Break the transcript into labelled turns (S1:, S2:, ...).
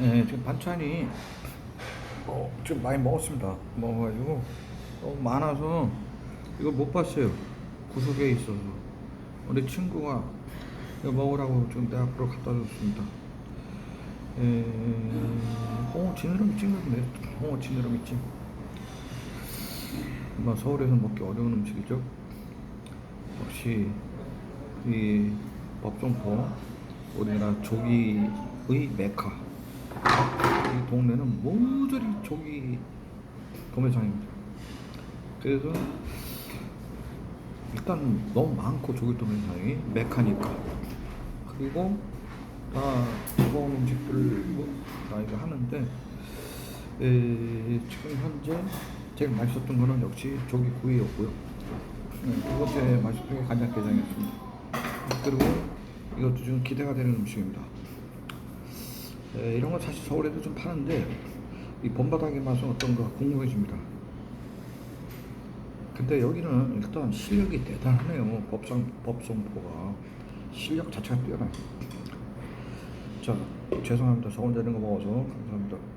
S1: 네, 지금 반찬이 어, 지금 많이 먹었습니다. 먹어가지고 너무 많아서 이걸 못 봤어요. 구석에 있어서 우리 친구가 이거 먹으라고 내 앞으로 갖다 줬습니다. 에, 홍어 지느러미 찜인데 홍어 지느러미 찜. 뭐 서울에서 먹기 어려운 음식이죠. 역시 이 법정포 우리나라 조기의 메카 이 동네는 모조리 조기 도매장입니다. 그래서 일단 너무 많고 조기 도매장이 메카니까 그리고 다 무거운 음식들을 다 이거 하는데 에, 지금 현재 제일 맛있었던 거는 역시 조기 구이였고요. 네, 두 번째 맛있었던 게 간장게장이었습니다. 그리고 이것도 좀 기대가 되는 음식입니다. 에, 이런 건 사실 서울에도 좀 파는데 이 본바닥의 맛은 어떤가 궁금해집니다. 근데 여기는 일단 실력이 대단하네요. 법상 법성포가 실력 자체가 뛰어나요. 자 죄송합니다. 이런 거 먹어서 감사합니다.